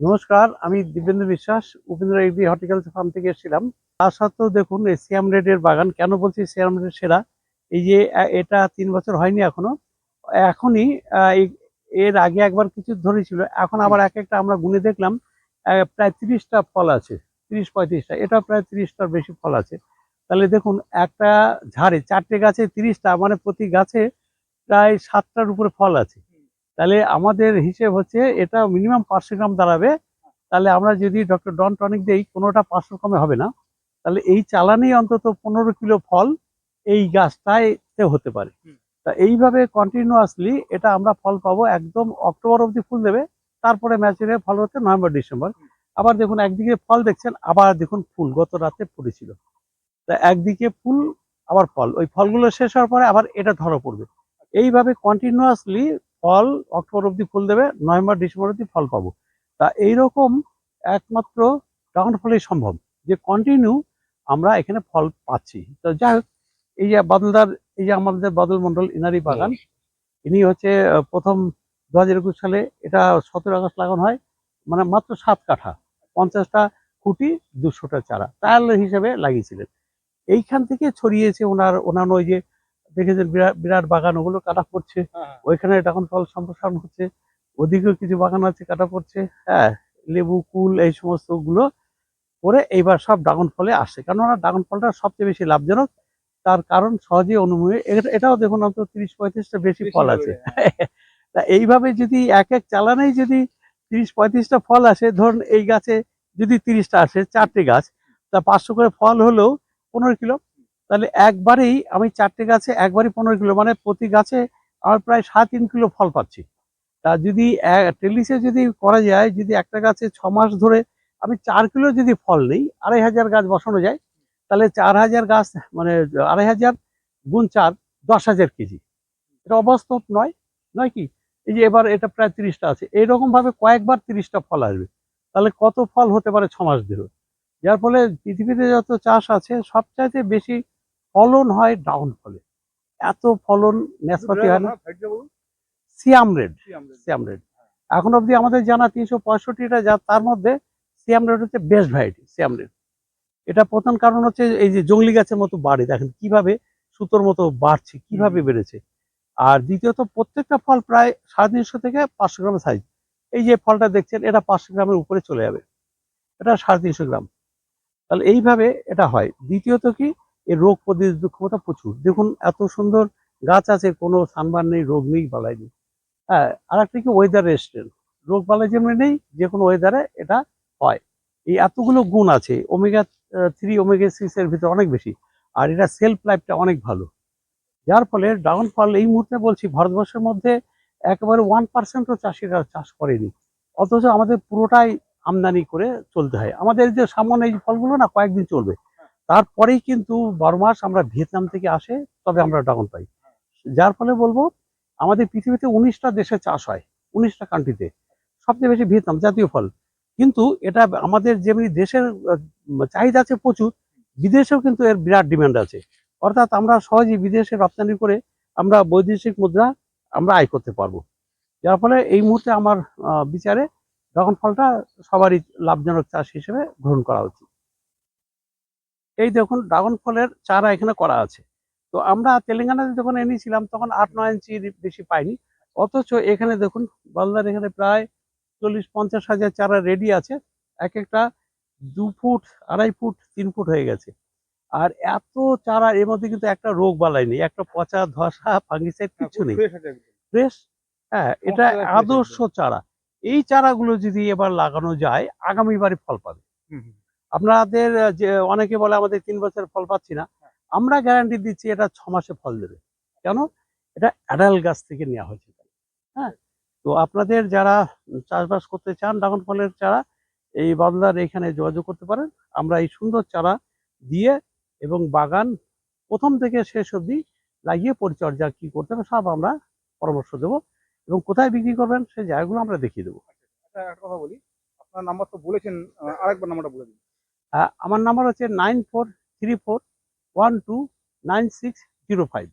নমস্কার, আমি দিব্যেন্দু বিশ্বাস, উপেন্দ্র এগ্রি হর্টিকালচার ফার্ম থেকে এসেছিলাম। তার সত্ত্বেও দেখুন, এই সিয়াম রেডের বাগান, কেন বলছি সিয়াম রেড সেরা? এই যে এটা তিন বছর হয়নি এখনও। এখনই এর আগে একবার কিছু ধরেছিল, এখন আবার এক একটা আমরা গুনে দেখলাম প্রায় তিরিশটা ফল আছে, তিরিশ পঁয়ত্রিশটা, এটা প্রায় তিরিশটার বেশি ফল আছে। তাহলে দেখুন, একটা ঝাড়ে, চারটে গাছে তিরিশটা মানে প্রতি গাছে প্রায় সাতটার উপরে ফল আছে। তাহলে আমাদের হিসেব হচ্ছে এটা মিনিমাম পাঁচশো গ্রাম দাঁড়াবে। তাহলে আমরা যদি ডক্টর ডন টনিক দিই কোনোটা পাঁচশো কমে হবে না। তাহলে এই চালানেই অন্তত পনেরো কিলো ফল এই গাছটায় হতে পারে। তা এইভাবে কন্টিনিউয়াসলি এটা আমরা ফল পাবো একদম অক্টোবর অবধি ফুল দেবে তারপরে ম্যাচুরে ফল হচ্ছে নভেম্বর ডিসেম্বর। আবার দেখুন একদিকে ফল দেখছেন আবার দেখুন ফুল গত রাতে পড়েছিল তা একদিকে ফুল আবার ফল। ওই ফলগুলো শেষ হওয়ার পরে আবার এটা ধরা পড়বে। এইভাবে কন্টিনিউয়াসলি ফল অক্টোবর অবধি ফুল দেবে নভেম্বর ডিসেম্বর অবধি ফল পাবো। তা এইরকম একমাত্র ড্রাগন ফলেই সম্ভব যে কন্টিনিউ আমরা এখানে ফল পাচ্ছি। তো যাই হোক এই যে বাদলদার এই যে আমাদের বাদল মন্ডল ইনারি বাগান ইনি হচ্ছে প্রথম দু হাজার একুশ সালে এটা সতেরো আগস্ট লাগানো হয় মানে মাত্র সাত কাঠা পঞ্চাশটা খুঁটি দুশোটা চারা তাহলে হিসেবে লাগিয়েছিলেন। এইখান থেকে ছড়িয়েছে ওনার অন্যান্য ওই যে দেখেছেন বিরাট বিরাট বাগান ওগুলো কাটা পড়ছে। ওইখানে ড্রাগন ফল সম্প্রসারণ হচ্ছে। ওদিকেও কিছু বাগান আছে কাটা পড়ছে। হ্যাঁ লেবু কুল এই সমস্তগুলো করে এইবার সব ড্রাগন ফলে আসছে। কেননা ড্রাগন ফলটা সবচেয়ে বেশি লাভজনক। তার কারণ সহজে অনুমতি এটাও দেখুন অন্তত তিরিশ পঁয়ত্রিশটা বেশি ফল আছে। তা এইভাবে যদি এক এক চালানেই যদি তিরিশ পঁয়ত্রিশটা ফল আসে ধরুন এই গাছে যদি তিরিশটা আসে চারটে গাছ তা পাঁচশো করে ফল হলেও পনেরো কিলো তাহলে একবারেই আমি চারটে গাছে একবারই পনেরো কিলো মানে প্রতি গাছে আমার প্রায় সাত তিন কিলো ফল পাচ্ছি। তা যদি টেলিসে যদি করা যায়, যদি একটা গাছে ছ মাস ধরে আমি চার কিলো যদি ফল নেই, আড়াই হাজার গাছ বসানো যায়, তাহলে চার হাজার গাছ মানে আড়াই হাজার গুণ চার, দশ হাজার কেজি। এটা অবাস্তব নয় নয় কি? এই যে এবার এটা প্রায় তিরিশটা আছে এইরকম ভাবে কয়েকবার তিরিশটা ফল আসবে। তাহলে কত ফল হতে পারে ছ মাস ধরে? যার ফলে পৃথিবীতে যত চাষ আছে, সবচাইতে বেশি ফলন হয় ডাউন ফলে। এত ফলন ন্যাসপাতি হয় না। Siam red. Siam red. এখন অবধি আমাদের জানা তিনশো পঁয়ষট্টিটা যা তার মধ্যে সিয়াম রেড হচ্ছে বেস্ট ভ্যারাইটি সিয়াম রেড। এটা প্রধান কারণ হচ্ছে এই যে জঙ্গলি গাছের মতো বাড়ে দেখেন কীভাবে সুতোর মতো বাড়ছে কীভাবে বেড়েছে। আর দ্বিতীয়ত প্রত্যেকটা ফল প্রায় সাড়ে তিনশো থেকে পাঁচশো গ্রাম সাইজ এই যে ফলটা দেখছেন এটা পাঁচশো গ্রামের উপরে চলে যাবে। এটা সাড়ে তিনশো গ্রাম। তাহলে এইভাবে এটা হয়। দ্বিতীয়ত কি? এর রোগ প্রতিরোধ ক্ষমতা প্রচুর। দেখুন, এত সুন্দর গাছ আছে, কোনো সানবান নেই, রোগ নেই বালাই নেই হ্যাঁ আর একটা কি ওয়েদার রেস্টেন্ট রোগ বালাই যেমনি নেই যে কোনো ওয়েদারে এটা হয়। এই এতগুলো গুণ আছে ওমেগা থ্রি ওমেগা সিক্স এর ভিতরে অনেক বেশি। আর এটা সেলফ লাইফটা অনেক ভালো। যার ফলে ড্রাগন ফল এই মুহূর্তে বলছি, ভারতবর্ষের মধ্যে একেবারে ওয়ান পার্সেন্টও চাষিরা চাষ করেনি। অথচ আমাদের পুরোটাই আমদানি করে চলতে হয়। আমাদের যে সামনে এই ফলগুলো না, কয়েকদিন চলবে। তারপরেই কিন্তু বারো মাস আমরা ভিয়েতনাম থেকে আসে, তবে আমরা ড্রাগন পাই। যার ফলে বলব, আমাদের পৃথিবীতে উনিশটা দেশে চাষ হয়, উনিশটা কান্ট্রিতে সবচেয়ে বেশি ভিয়েতনাম, জাতীয় ফল। কিন্তু এটা আমাদের যেমনি দেশের চাহিদা আছে প্রচুর, বিদেশেও কিন্তু এর বিরাট ডিমান্ড আছে। অর্থাৎ আমরা সহজেই বিদেশে রপ্তানি করে আমরা বৈদেশিক মুদ্রা আমরা আয় করতে পারব। যার ফলে এই মুহূর্তে আমার বিচারে ড্রাগন ফলটা সবারই লাভজনক চাষ হিসেবে গ্রহণ করা উচিত। এই দেখুন ড্রাগন ফলের চারা এখানে করা আছে। তো আমরা তেলেঙ্গানাতে যখন এনেছিলাম তখন আট নয় ইঞ্চির বেশি পাইনি। অথচ এখানে দেখুন বালদার এখানে প্রায় চল্লিশ পঞ্চাশ হাজার চারা রেডি আছে। এক একটা দু ফুট আড়াই ফুট তিন ফুট হয়ে গেছে। আর এত চারা এর মধ্যে কিন্তু একটা রোগ বালাই নেই একটা পচা ধসা ফাঙ্গিসাইড কিছু নেই। ফ্রেশ হ্যাঁ এটা আদর্শ চারা। এই চারাগুলো যদি এবার লাগানো যায় আগামীবারে ফল পাবে। আপনাদের যে অনেকে বলে আমাদের তিন বছর ফল পাচ্ছি না। আমরা গ্যারান্টি দিচ্ছি এটা ছ মাসে ফল দেবে। কেন? এটা অ্যাডাল গাছ থেকে নেওয়া হয়েছে। হ্যাঁ? তো আপনাদের যারা চাষবাস করতে চান ড্রাগন ফলের চারা, এই বাদলার এখানে যোগাযোগ করতে পারেন। আমরা এই সুন্দর চারা দিয়ে এবং বাগান প্রথম থেকে শেষ অবধি লাগিয়ে পরিচর্যা কি করতে হবে সব আমরা পরামর্শ দেবো এবং কোথায় বিক্রি করবেন সেই জায়গাগুলো আমরা দেখিয়ে দেবো। আচ্ছা কথা বলি। আপনার নাম্বার তো বলেছেন আরেকবার নাম্বারটা বলে দিন। আমার নাম্বার হচ্ছে nine four three four one two nine six zero five